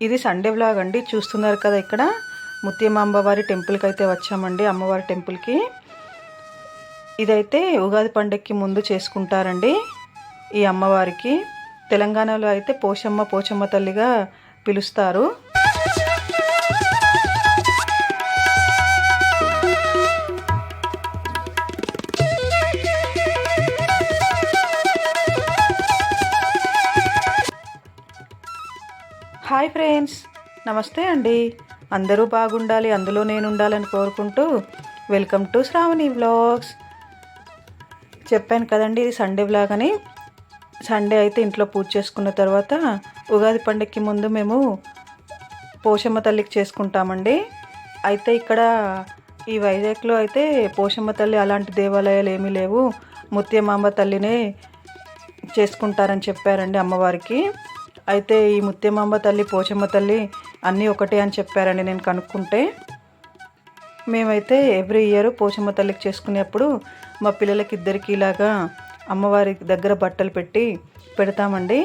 ఇది Sunday vlog అండి. చూస్తున్నారు కదా ఇక్కడ? ముత్యమ్మ అమ్మవారి టెంపుల్కి అయితే వచ్చామండి అమ్మవారి టెంపుల్కి ఇదైతే ఉగాది పండగకి ముందు చేసుకుంటారండి ఈ అమ్మవారికి. తెలంగాణలో అయితే పోషమ్మ పోచమ్మ తల్లిగా పిలుస్తారు. Hi friends. నమస్తే అండి. అందరూ బాగుండాలి అందులో నేను ఉండాలని కోరుకుంటూ వెల్కమ్ టు శ్రావణి వ్లాగ్స్. చెప్పాను కదండి ఇది సండే వ్లాగ్ అని. సండే అయితే ఇంట్లో పూజ చేసుకున్న తర్వాత ఉగాది పండగకి ముందు మేము పోషమ్మ తల్లికి చేసుకుంటామండి. అయితే ఇక్కడ ఈ వైజాగ్లో అయితే పోషమ్మ తల్లి అలాంటి దేవాలయాలు ఏమీ లేవు. ముత్యమాంబ తల్లినే చేసుకుంటారని చెప్పారండి అమ్మవారికి. అయితే ఈ ముత్యమాంబ తల్లి పోచమ్మ తల్లి అన్నీ ఒకటే అని చెప్పారండి నేను కనుక్కుంటే మేమైతే ఎవ్రీ ఇయర్ పోచమ్మ తల్లికి చేసుకునేప్పుడు మా పిల్లలకి ఇద్దరికి ఇలాగా అమ్మవారి దగ్గర బట్టలు పెట్టి పెడతామండి.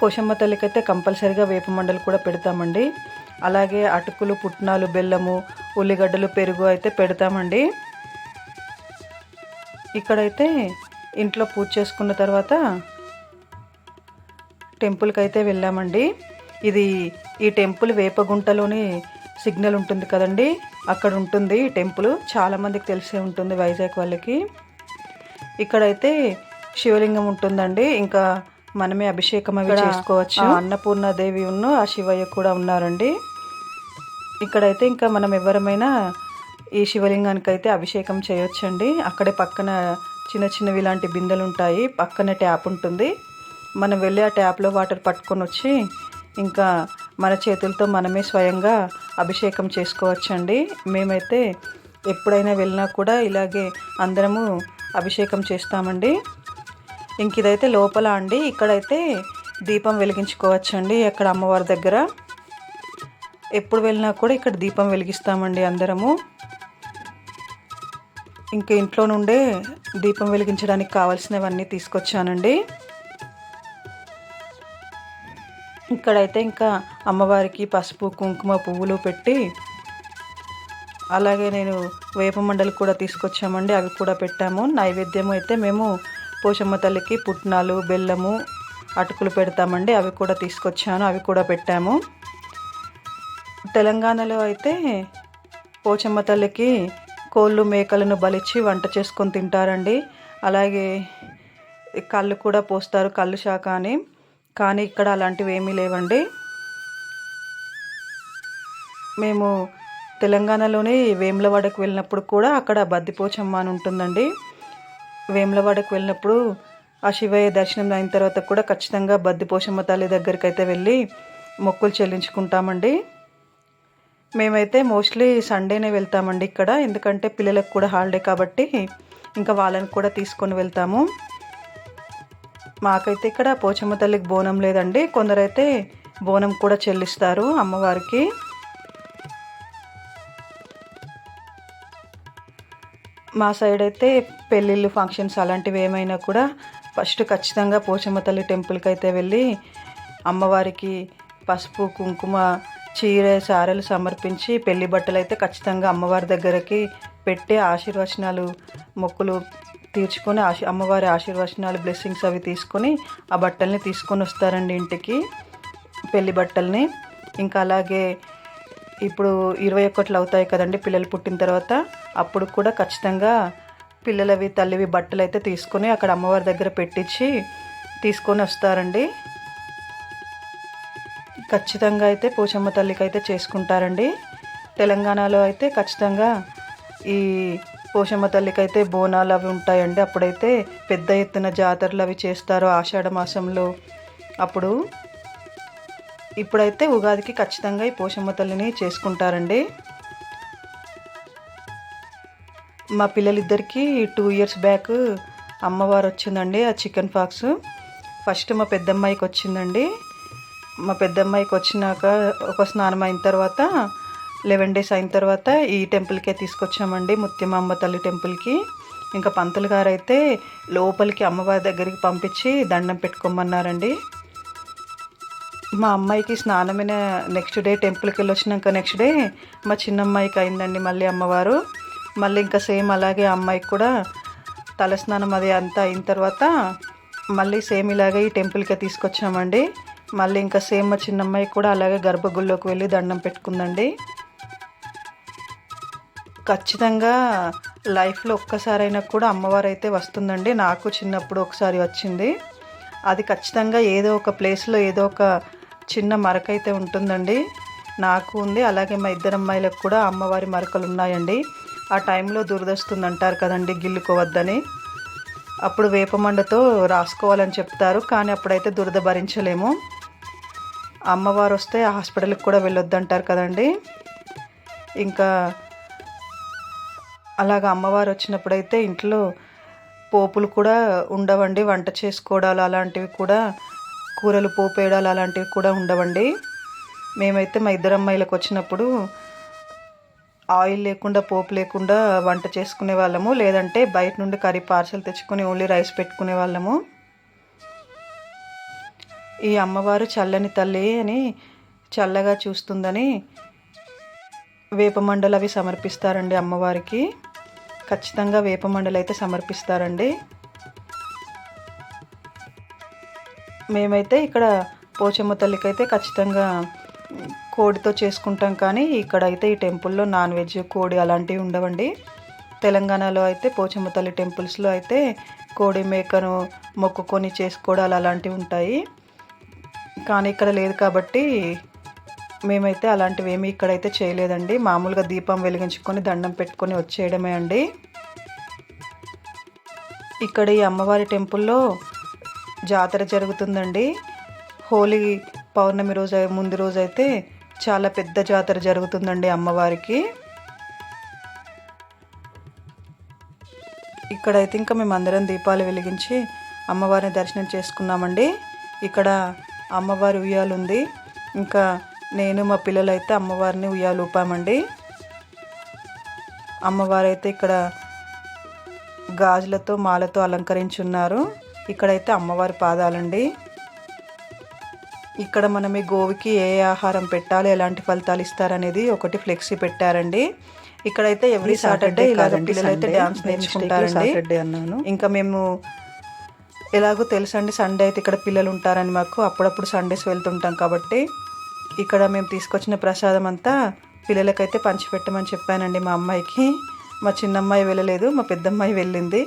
పోషమ్మ తల్లికి అయితే కంపల్సరిగా వేపమండలు కూడా పెడతామండి. అలాగే అటుకులు పుట్నాలు బెల్లము ఉల్లిగడ్డలు పెరుగు అయితే పెడతామండి. ఇక్కడైతే ఇంట్లో పూజ చేసుకున్న తర్వాత టెంపుల్కి అయితే వెళ్ళామండి. ఇది ఈ టెంపుల్ వేపగుంటలోని సిగ్నల్ ఉంటుంది కదండి. అక్కడ ఉంటుంది ఈ టెంపుల్. చాలామందికి తెలిసే ఉంటుంది వైజాగ్ వాళ్ళకి. ఇక్కడైతే శివలింగం ఉంటుందండి. ఇంకా మనమే అభిషేకం అవి చేసుకోవచ్చు. అన్నపూర్ణాదేవి ఉన్న ఆ శివయ్య కూడా ఉన్నారండి. ఇక్కడైతే ఇంకా మనం ఎవరమైనా ఈ శివలింగానికి అయితే అభిషేకం చేయొచ్చండి. అక్కడే పక్కన చిన్న చిన్నవి ఇలాంటి బిందెలు ఉంటాయి. పక్కనే ట్యాప్ ఉంటుంది. మనం వెళ్ళి ఆ ట్యాప్లో వాటర్ పట్టుకొని వచ్చి ఇంకా మన చేతులతో మనమే స్వయంగా అభిషేకం చేసుకోవచ్చండి. మేమైతే ఎప్పుడైనా వెళ్ళినా కూడా ఇలాగే అందరము అభిషేకం చేస్తామండి. ఇంక ఇదైతే లోపల అండి. ఇక్కడైతే దీపం వెలిగించుకోవచ్చండి అక్కడ అమ్మవారి దగ్గర. ఎప్పుడు వెళ్ళినా కూడా ఇక్కడ దీపం వెలిగిస్తామండి అందరము. ఇంక ఇంట్లో నుండే దీపం వెలిగించడానికి కావాల్సినవన్నీ తీసుకొచ్చానండి. ఇక్కడైతే ఇంకా అమ్మవారికి పసుపు కుంకుమ పువ్వులు పెట్టి అలాగే నేను వేప మండలు కూడా తీసుకొచ్చామండి. అవి కూడా పెట్టాము. నైవేద్యం అయితే మేము పోషమ్మ తల్లికి పుట్నాలు బెల్లము అటుకులు పెడతామండి. అవి కూడా తీసుకొచ్చాను. అవి కూడా పెట్టాము. తెలంగాణలో అయితే పోచమ్మ తల్లికి కోళ్ళు మేకలను బలిచ్చి వంట చేసుకొని తింటారండి. అలాగే కళ్ళు కూడా పోస్తారు కళ్ళు శాఖ అని. కానీ ఇక్కడ అలాంటివి ఏమీ లేవండి. మేము తెలంగాణలోని వేములవాడకు వెళ్ళినప్పుడు కూడా అక్కడ బద్దిపోచమ్మ అని ఉంటుందండి. వేములవాడకు వెళ్ళినప్పుడు ఆ శివయ్య దర్శనం అయిన తర్వాత కూడా ఖచ్చితంగా బద్దిపోచమ్మ తల్లి దగ్గరికి అయితే వెళ్ళి మొక్కులు చెల్లించుకుంటామండి. మేమైతే మోస్ట్లీ సండేనే వెళ్తామండి ఇక్కడ ఎందుకంటే పిల్లలకు కూడా హాలిడే కాబట్టి ఇంకా వాళ్ళని కూడా తీసుకొని వెళ్తాము. మాకైతే ఇక్కడ పోచమ్మ తల్లికి బోనం లేదండి. కొందరైతే బోనం కూడా చెల్లిస్తారు అమ్మవారికి. మా సైడ్ అయితే పెళ్ళిళ్ళు ఫంక్షన్స్ అలాంటివి ఏమైనా కూడా ఫస్ట్ ఖచ్చితంగా పోచమ్మ తల్లి టెంపుల్కి అయితే వెళ్ళి అమ్మవారికి పసుపు కుంకుమ చీర సారెలు సమర్పించి పెళ్ళి బట్టలు అయితే ఖచ్చితంగా అమ్మవారి దగ్గరకి పెట్టి ఆశీర్వచనాలు మొక్కులు తీర్చుకొని ఆశీ అమ్మవారి ఆశీర్వచనాలు బ్లెస్సింగ్స్ అవి తీసుకొని ఆ బట్టల్ని తీసుకొని వస్తారండి ఇంటికి పెళ్ళి బట్టల్ని. ఇంకా అలాగే ఇప్పుడు ఇరవై ఒకట్లు అవుతాయి కదండి పిల్లలు పుట్టిన తర్వాత. అప్పుడు కూడా ఖచ్చితంగా పిల్లలవి తల్లివి బట్టలు అయితే తీసుకొని అక్కడ అమ్మవారి దగ్గర పెట్టించి తీసుకొని వస్తారండి. ఖచ్చితంగా అయితే పోచమ్మ తల్లికి అయితే చేసుకుంటారండి. తెలంగాణలో అయితే ఖచ్చితంగా ఈ పోషమ్మ తల్లికి అయితే బోనాలు అవి ఉంటాయండి. అప్పుడైతే పెద్ద ఎత్తున జాతరలు అవి చేస్తారు ఆషాఢ మాసంలో. అప్పుడు ఇప్పుడైతే ఉగాదికి ఖచ్చితంగా ఈ పోషమ్మ తల్లిని చేసుకుంటారండి. మా పిల్లలిద్దరికీ టూ ఇయర్స్ బ్యాక్ అమ్మవారు వచ్చిందండి ఆ చికెన్ ఫాక్స్ ఫస్ట్ మా పెద్దమ్మాయికి వచ్చిందండి. మా పెద్దమ్మాయికి వచ్చినాక ఒక స్నానం అయిన తర్వాత లెవెన్ డేస్ అయిన తర్వాత ఈ టెంపుల్కే తీసుకొచ్చామండి ముత్యమాంబ తల్లి టెంపుల్కి. ఇంకా పంతులు గారు అయితే లోపలికి అమ్మవారి దగ్గరికి పంపించి దండం పెట్టుకోమన్నారండి. మా అమ్మాయికి స్నానమైన నెక్స్ట్ డే టెంపుల్కి వెళ్ళి వచ్చినాక నెక్స్ట్ డే మా చిన్న అమ్మాయికి అయిందండి మళ్ళీ అమ్మవారు. మళ్ళీ ఇంకా సేమ్ అలాగే అమ్మాయికి కూడా తలస్నానం అది అంతా అయిన తర్వాత మళ్ళీ సేమ్ ఇలాగే ఈ టెంపుల్కే తీసుకొచ్చామండి. మళ్ళీ ఇంకా సేమ్ మా చిన్న అమ్మాయికి కూడా అలాగే గర్భగుడిలోకి వెళ్ళి దండం పెట్టుకుందండి. ఖచ్చితంగా లైఫ్లో ఒక్కసారైనా కూడా అమ్మవారు అయితే వస్తుందండి. నాకు చిన్నప్పుడు ఒకసారి వచ్చింది. అది ఖచ్చితంగా ఏదో ఒక ప్లేస్లో ఏదో ఒక చిన్న మరక అయితే ఉంటుందండి. నాకు ఉంది. అలాగే మా ఇద్దరు అమ్మాయిలకు కూడా అమ్మవారి మరకలు ఉన్నాయండి. ఆ టైంలో దురదస్తుంది అంటారు కదండి గిల్లుకోవద్దని. అప్పుడు వేపమండతో రాసుకోవాలని చెప్తారు కానీ అప్పుడైతే దురద భరించలేము. అమ్మవారు వస్తే హాస్పిటల్కి కూడా వెళ్ళొద్దంటారు కదండి. ఇంకా అలాగ అమ్మవారు వచ్చినప్పుడైతే ఇంట్లో పోపులు కూడా ఉండవండి వంట చేసుకోవడాలు అలాంటివి కూడా కూరలు పోపేయడాలు అలాంటివి కూడా ఉండవండి. మేమైతే మా ఇద్దరు అమ్మాయిలకు వచ్చినప్పుడు ఆయిల్ లేకుండా పోపు లేకుండా వంట చేసుకునే వాళ్ళము. లేదంటే బయట నుండి కర్రీ పార్సల్ తెచ్చుకొని ఓన్లీ రైస్ పెట్టుకునే వాళ్ళము. ఈ అమ్మవారు చల్లని తల్లి అని చల్లగా చూస్తుందని వేపమండలు అవి సమర్పిస్తారండి అమ్మవారికి. ఖచ్చితంగా వేపమండలు అయితే సమర్పిస్తారండి. మేమైతే ఇక్కడ పోచమ్మ తల్లికి అయితే ఖచ్చితంగా కోడితో చేసుకుంటాం కానీ ఇక్కడ అయితే ఈ టెంపుల్లో నాన్ వెజ్ కోడి అలాంటివి ఉండవండి. తెలంగాణలో అయితే పోచమ్మ తల్లి టెంపుల్స్లో అయితే కోడి మేకను మొక్కుకొని చేసుకోవడాలు అలాంటివి ఉంటాయి. కానీ ఇక్కడ లేదు కాబట్టి మేమైతే అలాంటివి ఏమీ ఇక్కడైతే చేయలేదండి. మామూలుగా దీపం వెలిగించుకొని దండం పెట్టుకొని వచ్చేయడమే అండి. ఇక్కడ ఈ అమ్మవారి టెంపుల్లో జాతర జరుగుతుందండి. హోలీ పౌర్ణమి రోజు ముందు రోజు అయితే చాలా పెద్ద జాతర జరుగుతుందండి అమ్మవారికి. ఇక్కడైతే ఇంకా మేము అందరం దీపాలు వెలిగించి అమ్మవారిని దర్శనం చేసుకున్నామండి. ఇక్కడ అమ్మవారి ఉయ్యాలు ఉంది ఇంకా నేను మా పిల్లలు అయితే అమ్మవారిని ఉయ్యాలు ఊపామండి. అమ్మవారు అయితే ఇక్కడ గాజులతో మాలతో అలంకరించున్నారు. ఇక్కడైతే అమ్మవారి పాదాలండి. ఇక్కడ మనం ఈ గోవికి ఏ ఆహారం పెట్టాలి ఎలాంటి ఫలితాలు ఇస్తారనేది ఒకటి ఫ్లెక్సీ పెట్టారండి. ఇక్కడైతే ఎవ్రీ సాటర్డే ఇలాగ పిల్లలు అయితే డ్యాన్స్ నేర్చుకుంటారండి. అన్నాను. ఇంకా మేము ఎలాగో తెలుసండి సండే అయితే ఇక్కడ పిల్లలు ఉంటారని మాకు అప్పుడప్పుడు సండేస్ వెళ్తుంటాం కాబట్టి ఇక్కడ మేము తీసుకొచ్చిన ప్రసాదం అంతా పిల్లలకైతే పంచిపెట్టమని చెప్పానండి మా అమ్మాయికి. మా చిన్నమ్మాయి వెళ్ళలేదు మా పెద్దమ్మాయి వెళ్ళింది.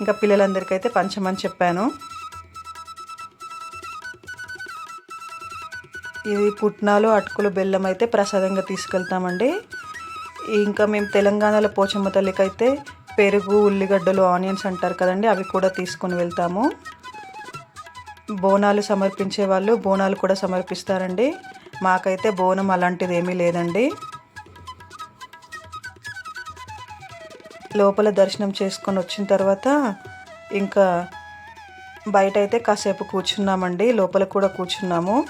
ఇంకా పిల్లలందరికైతే పంచమని చెప్పాను. ఇది పుట్నాలు అటుకులు బెల్లం అయితే ప్రసాదంగా తీసుకెళ్తామండి. ఇంకా మేము తెలంగాణలో పోచమ్మ తల్లికి అయితే పెరుగు ఉల్లిగడ్డలు ఆనియన్స్ అంటారు కదండి అవి కూడా తీసుకొని వెళ్తాము. బోనాలు సమర్పించే వాళ్ళు బోనాలు కూడా సమర్పిస్తారండి. మాకైతే బోనం అలాంటిది ఏమీ లేదండి. లోపల దర్శనం చేసుకొని వచ్చిన తర్వాత ఇంకా బయట అయితే కాసేపు కూర్చున్నామండి. లోపల కూడా కూర్చున్నాము.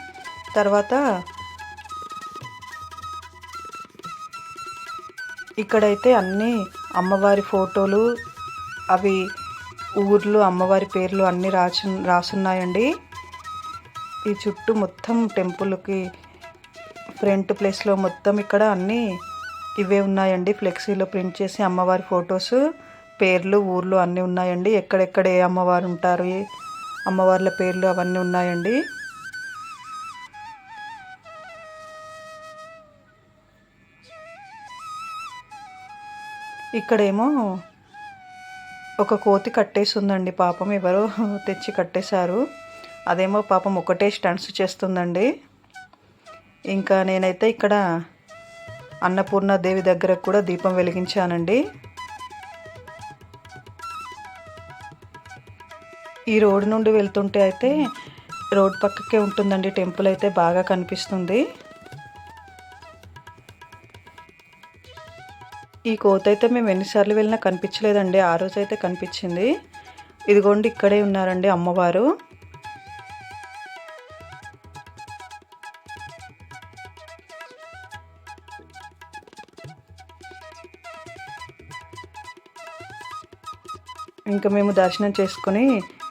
తర్వాత ఇక్కడైతే అన్నీ అమ్మవారి ఫోటోలు అవి ఊర్లు అమ్మవారి పేర్లు అన్నీ రాసు రాసున్నాయండి. ఈ చుట్టూ మొత్తం టెంపుల్కి ఫ్రంట్ ప్లేస్లో మొత్తం ఇక్కడ అన్నీ ఇవే ఉన్నాయండి. ఫ్లెక్సీలో ప్రింట్ చేసి అమ్మవారి ఫొటోస్ పేర్లు ఊర్లు అన్నీ ఉన్నాయండి. ఎక్కడెక్కడ ఏ అమ్మవారు ఉంటారు అమ్మవార్ల పేర్లు అవన్నీ ఉన్నాయండి. ఇక్కడేమో ఒక కోతి కట్టేసి ఉందండి పాపం. ఎవరో తెచ్చి కట్టేశారు. అదేమో పాపం ఒకటే స్టంట్స్ చేస్తుందండి. ఇంకా నేనైతే ఇక్కడ అన్నపూర్ణ దేవి దగ్గర కూడా దీపం వెలిగించానండి. ఈ రోడ్డు నుండి వెళ్తుంటే అయితే రోడ్ పక్కకే ఉంటుందండి టెంపుల్ అయితే బాగా కనిపిస్తుంది. ఈ కోత అయితే మేము ఎన్నిసార్లు వెళ్ళినా కనిపించలేదండి ఆ రోజు అయితే కనిపించింది. ఇదిగోండి ఇక్కడే ఉన్నారండి అమ్మవారు. ఇంకా మేము దర్శనం చేసుకుని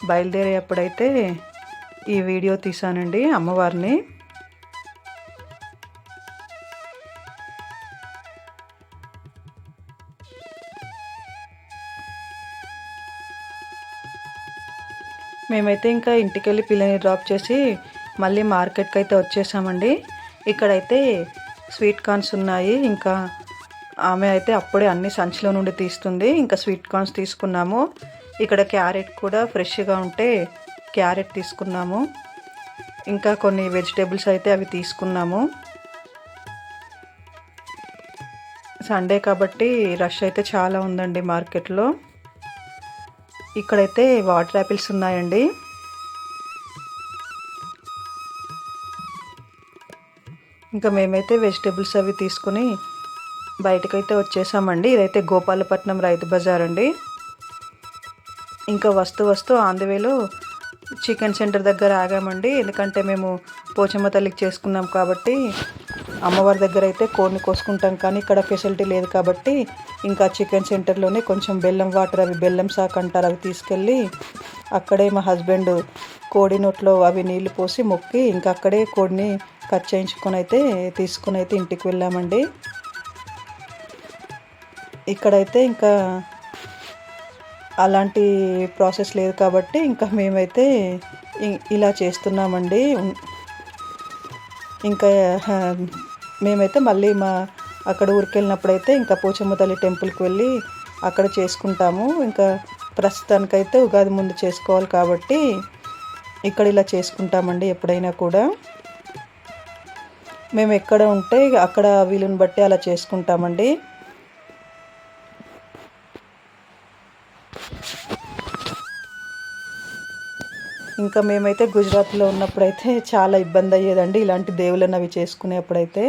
బయలుదేరేటప్పుడైతే ఈ వీడియో తీసానండి అమ్మవారిని. మేమైతే ఇంకా ఇంటికెళ్ళి పిల్లని డ్రాప్ చేసి మళ్ళీ మార్కెట్కి అయితే వచ్చేసామండి. ఇక్కడైతే స్వీట్ కార్న్స్ ఉన్నాయి ఇంకా ఆమె అయితే అప్పుడే అన్ని సంచిలో నుండి తీస్తుంది. ఇంకా స్వీట్ కార్న్స్ తీసుకున్నాము. ఇక్కడ క్యారెట్ కూడా ఫ్రెష్గా ఉంటే క్యారెట్ తీసుకున్నాము. ఇంకా కొన్ని వెజిటేబుల్స్ అయితే అవి తీసుకున్నాము. సండే కాబట్టి రష్ అయితే చాలా ఉందండి మార్కెట్లో. ఇక్కడైతే వాటర్ యాపిల్స్ ఉన్నాయండి. ఇంకా మేమైతే వెజిటేబుల్స్ అవి తీసుకుని బయటకైతే వచ్చేసామండి. ఇదైతే గోపాలపట్నం రైతు బజార్ అండి. ఇంకా వస్తూ వస్తూ ఆంధ్రవేలో చికెన్ సెంటర్ దగ్గర ఆగామండి. ఎందుకంటే మేము పోచమ్మ తల్లికి చేసుకున్నాం కాబట్టి అమ్మవారి దగ్గర అయితే కోడిని కోసుకుంటాం కానీ ఇక్కడ ఫెసిలిటీ లేదు కాబట్టి ఇంకా చికెన్ సెంటర్లోనే కొంచెం బెల్లం వాటర్ అవి బెల్లం సాక్ అంటారు అవి తీసుకెళ్ళి అక్కడే మా హస్బెండ్ కోడి నోట్లో అవి నీళ్ళు పోసి మొక్కి ఇంకా అక్కడే కోడిని కట్ చేయించుకొని అయితే తీసుకుని అయితే ఇంటికి వెళ్ళామండి. ఇక్కడైతే ఇంకా అలాంటి ప్రాసెస్ లేదు కాబట్టి ఇంకా మేమైతే ఇలా చేస్తున్నామండి. ఇంకా మేమైతే మళ్ళీ మా అక్కడ ఊరికి వెళ్ళినప్పుడైతే ఇంకా పోచమ్మ తల్లి టెంపుల్కి వెళ్ళి అక్కడ చేసుకుంటాము. ఇంకా ప్రస్తుతానికైతే ఉగాది ముందు చేసుకోవాలి కాబట్టి ఇక్కడ ఇలా చేసుకుంటామండి ఎప్పుడైనా కూడా. మేము ఎక్కడ ఉంటే అక్కడ వీలుని బట్టి అలా చేసుకుంటామండి. ఇంకా మేమైతే గుజరాత్లో ఉన్నప్పుడైతే చాలా ఇబ్బంది అయ్యేదండి ఇలాంటి దేవుళ్ళని అవి చేసుకునేప్పుడైతే